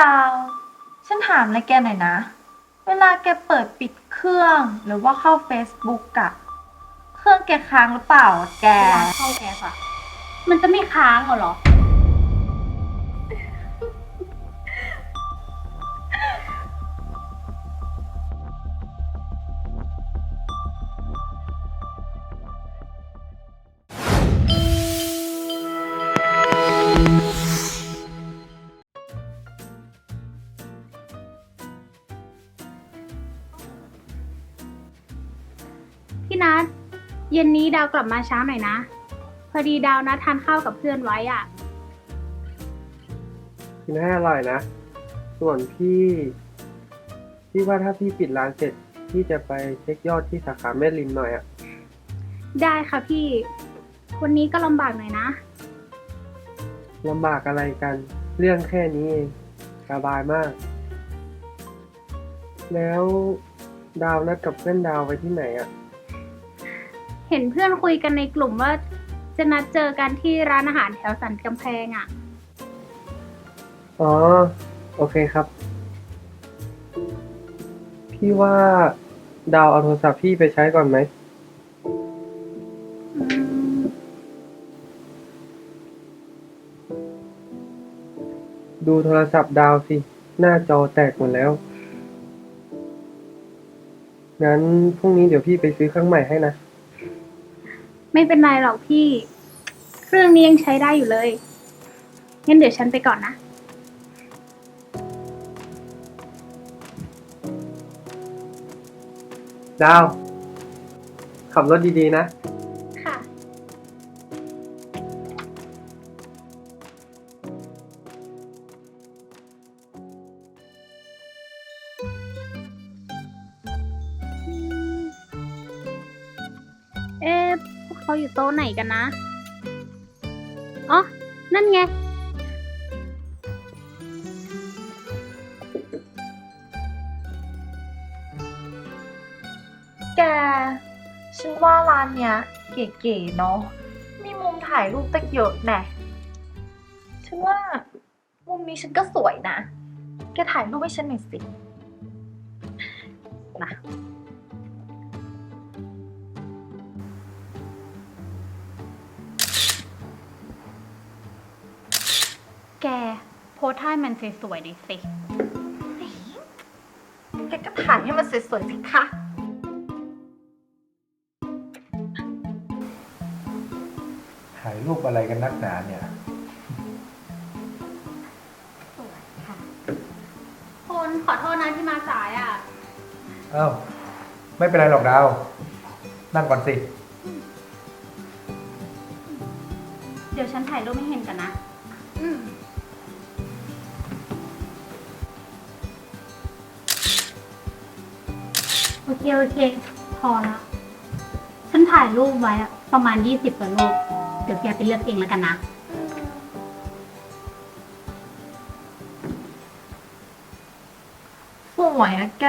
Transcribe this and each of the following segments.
ดาว ฉันถามอะไรแกหน่อยนะ เวลาแกเปิดปิดเครื่องหรือว่าเข้า Facebook อะเครื่องแกค้างหรือเปล่า แกเวลาเข้าแอปอะมันจะไม่ค้างเหรอ เย็นนี้ดาวกลับมาเช้าหน่อยนะ พอดีดาวนัดทานข้าวกับเพื่อนไว้อะ กินให้อร่อยนะ ส่วนพี่พี่ว่าถ้าพี่ปิดร้านเสร็จพี่จะไปเช็คยอดที่สาขาแม่ริมหน่อยอะได้ค่ะพี่ วันนี้ก็ลำบากหน่อยนะ ลำบากอะไรกัน เรื่องแค่นี้เองสบายมาก แล้วดาวนัดกับเพื่อนดาวไปที่ไหนอะ เห็นเพื่อนคุยกันในกลุ่มว่า จะนัดเจอกันที่ร้านอาหารแถวสันกำแพงอะ อ๋อ โอเคครับ พี่ว่าดาวเอาโทรศัพท์พี่ไปใช้ก่อนไหมดูโทรศัพท์ดาวสิ หน้าจอแตกหมดแล้ว งั้นพรุ่งนี้เดี๋ยวพี่ไปซื้อเครื่องใหม่ให้นะ ไม่เป็นไรหรอกพี่ เครื่องนี้ยังใช้ได้อยู่เลย งั้นเดี๋ยวฉันไปก่อนนะ ดาว ขับรถดีๆนะค่ะ เขาอยู่โต๊ะไหนกันนะ อ๋อ นั่นไง แก ฉันว่าร้านเนี้ยเก๋ๆเนาะ มีมุมถ่ายรูปตั้งเยอะแน่ฉันว่ามุมนี้ฉันก็สวยนะ แกถ่ายรูปให้ฉันหน่อยสิ นะ แก โพสท่ายมันสวยๆดิสิ แกก็ถ่ายให้มันสวยๆสิคะถ่ายรูปอะไรกันนักหนาเนี่ย สวยค่ะ คุณขอโทษนะที่มาสายอะ เอ้า ไม่เป็นไรหรอกดาว นั่งก่อนสิ เคโอเค พอละฉันถ่ายรูปไว้อะประมาณยี่สิบกว่ารูป เดี๋ยวแกไปเลือกเองแล้วกันนะ สวยอะแก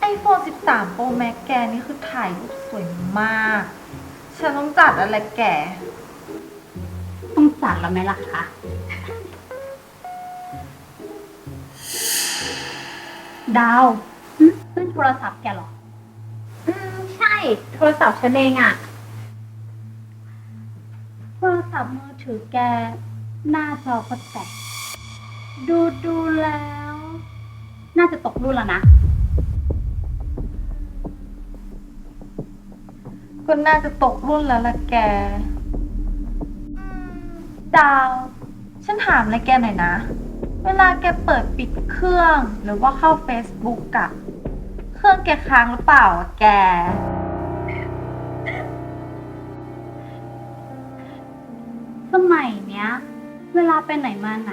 ไอโฟน13 Pro Max แกนี่คือถ่ายรูปสวยมาก ฉันต้องจัดอะไรแก ต้องจัดแล้วไหมล่ะคะ ดาวหึขึ้นโทรศัพท์แกเหรอ อืม ใช่ โทรศัพท์ฉันเองอะโทรศัพท์มือถือแก หน้าจอก็แตก ดูดูแล้ว น่าจะตกรุ่นแล้วนะ ก็น่าจะตกรุ่นแล้วล่ะแก ดาว ฉันถามอะไรแกหน่อยนะ เวลาแกเปิดปิดเครื่องหรือว่าเข้า Facebook อะเครื่องแกค้างหรือเปล่าอะแก สมัยเนี้ย เวลาไปไหนมาไหน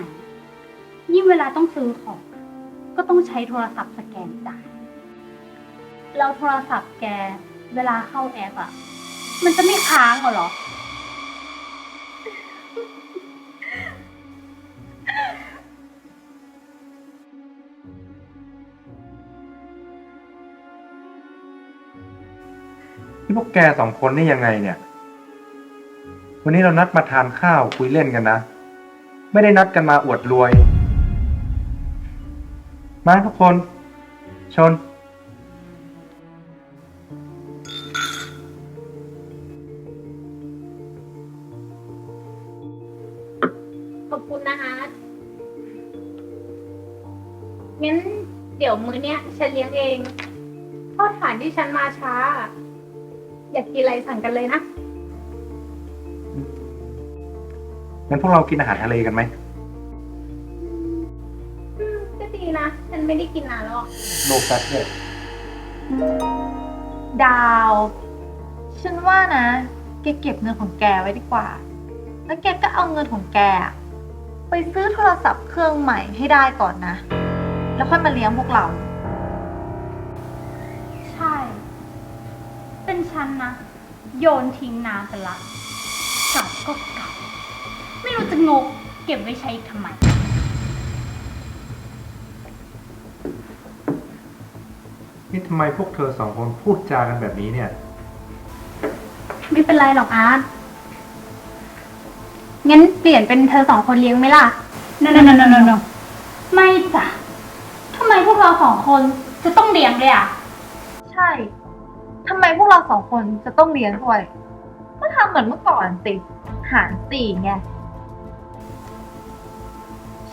ยิ่งเวลาต้องซื้อของ ก็ต้องใช้โทรศัพท์สแกนจ่ายแล้วโทรศัพท์แก เวลาเข้าแอปอะมันจะไม่ค้างเหรอ พวกแกสองคนนี่ยังไงเนี่ย วันนี้เรานัดมาทานข้าวคุยเล่นกันนะ ไม่ได้นัดกันมาอวดรวย มาทุกคน ชน ขอบคุณนะคะ งั้นเดี๋ยวมื้อเนี้ยฉันเลี้ยงเองโทษฐานที่ฉันมาช้า อยากกินอะไรสั่งกันเลยนะ งั้นพวกเรากินอาหารทะเลกันไหมอืมก็ดีนะ ฉันไม่ได้กินนานแล้วอะโลแฟตเลยดาว ฉันว่านะ แกเก็บเงินของแกไว้ดีกว่า แล้วแกก็เอาเงินของแกอะไปซื้อโทรศัพท์เครื่องใหม่ให้ได้ก่อนนะ แล้วค่อยมาเลี้ยงพวกเรา ฉันนะ โยนทิ้งน้ำไปละกลับก็กลับ ไม่รู้จะงก เก็บไว้ใช้อีกทำไม นี่ทำไมพวกเธอสองคนพูดจากันแบบนี้เนี่ย ไม่เป็นไรหรอกอาร์ตงั้นเปลี่ยนเป็นเธอสองคนเลี้ยงไหมล่ะ no no no no no no ไม่จ้ะทำไมพวกเราสองคนจะต้องเลี้ยงด้วยอะ ใช่ ทำไมพวกเราสองคนจะต้องเลี้ยงด้วย ก็ทำเหมือนเมื่อก่อนสิหารสี่ไง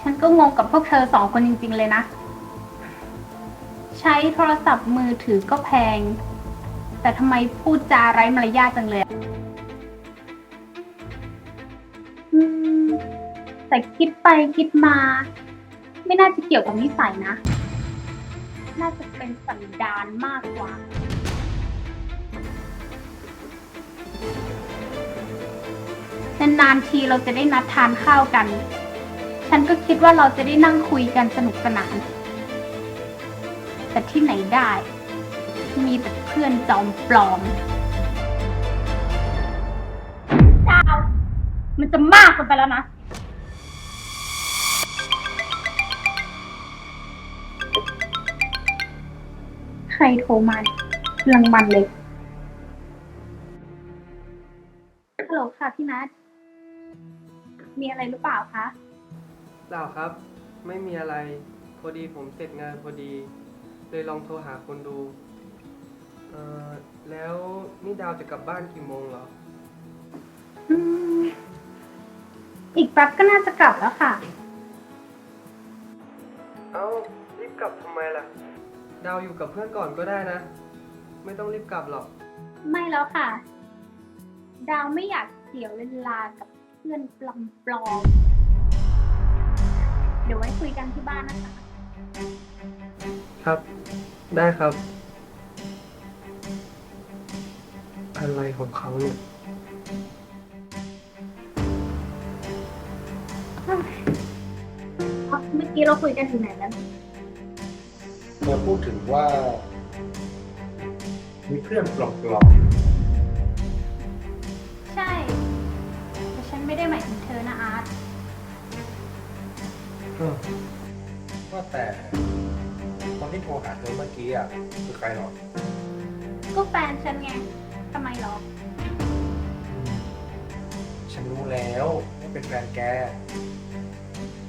ฉันก็งงกับพวกเธอสองคนจริง ๆ เลยนะ ใช้โทรศัพท์มือถือก็แพง แต่ทำไมพูดจาไร้มารยาทจังเลยอะอืม แต่คิดไปคิดมา ไม่น่าจะเกี่ยวกับนิสัยนะ น่าจะเป็นสันดานมากกว่า นานๆทีเราจะได้นัดทานข้าวกัน ฉันก็คิดว่าเราจะได้นั่งคุยกันสนุกสนาน แต่ที่ไหนได้ มีแต่เพื่อนจอมปลอมดาวมันจะมากเกินไปแล้วนะ ใครโทรมาเรื่องมันเลยฮัลโหลค่ะพี่นัท มีอะไรหรือเปล่าคะ เปล่าครับ ไม่มีอะไร พอดีผมเสร็จงานพอดี เลยลองโทรหาคนดู เอ่อ แล้วนี่ดาวจะกลับบ้านกี่โมงเหรอ อืม อีกแป๊บก็น่าจะกลับแล้วค่ะ เอ้า รีบกลับทำไมล่ะ ดาวอยู่กับเพื่อนก่อนก็ได้นะ ไม่ต้องรีบกลับหรอก ไม่แล้วค่ะ ดาวไม่อยากเสียเวลากับเพื่อนปลอมปลอมๆเดี๋ยวไว้คุยกันที่บ้านนะคะ ครับ ได้ครับ อะไรของเขาเนี่ย เมื่อกี้เราคุยกันถึงไหนแล้วเราพูดถึงว่า มีเพื่อนปลอมใไม่ได้หมายถึงเธอนะอาร์ตๆว่าแต่คนที่โทรหาเธอเมื่อกี้อะคือใครหรอก็แฟนฉันไงทำไมหรอ ฉันรู้แล้วว่าเป็นแฟนแก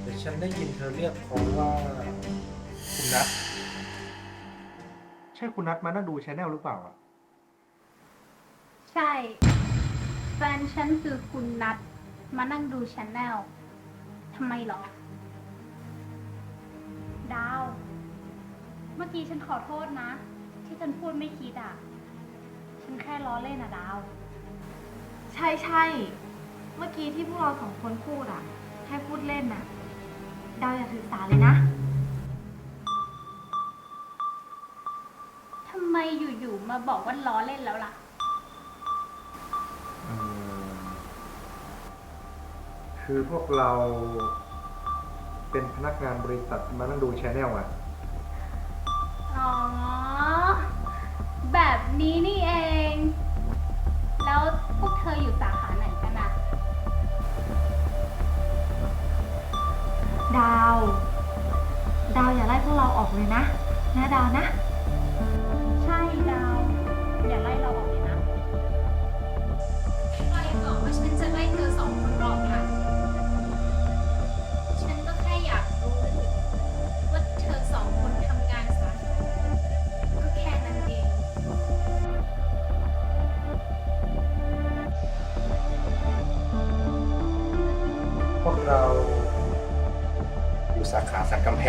แต่ฉันได้ยินเธอเรียกเขาว่า คุณนัทใช่คุณนัทมานั่งดูชแนลหรือเปล่าอะ ใช่ แฟนฉันคือคุณนัท มานั่งดูชแนลทำไมหรอ ดาว เมื่อกี้ฉันขอโทษนะ ที่ฉันพูดไม่คิดอะ ฉันแค่ล้อเล่นอะดาว ใช่ใช่เมื่อกี้ที่พวกเราสองคนพูดอะแค่พูดเล่นน่ะ ดาวอย่าถือสาเลยนะ ทำไมอยู่ๆมาบอกว่าล้อเล่นแล้วล่ะ คือพวกเราเป็นพนักงานบริษัทมานั่งดูชแนลอะ อ๋อ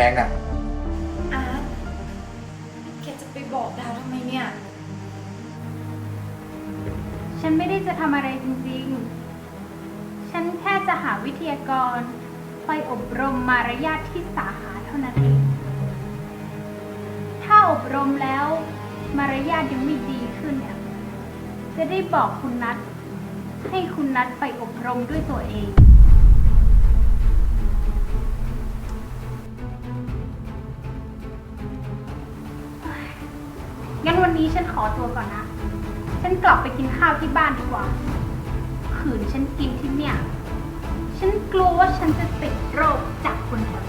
ขาสันกำแพงน่ะ อาร์ตแกจะไปบอกดาวทำไมเนี่ย ฉันไม่ได้จะทำอะไรจริงๆ ฉันแค่จะหาวิทยากร ไปอบรมมารยาทที่สาขาเท่านั้นเอง ถ้าอบรมแล้วมารยาทยังไม่ดีขึ้นเนี่ย จะได้บอกคุณนัทให้คุณนัทไปอบรมด้วยตัวเอง งั้นวันนี้ฉันขอตัวก่อนนะ ฉันกลับไปกินข้าวที่บ้านดีกว่า ขืนฉันกินที่เนี่ย ฉันกลัวว่าฉันจะติดโรคจากคนแถว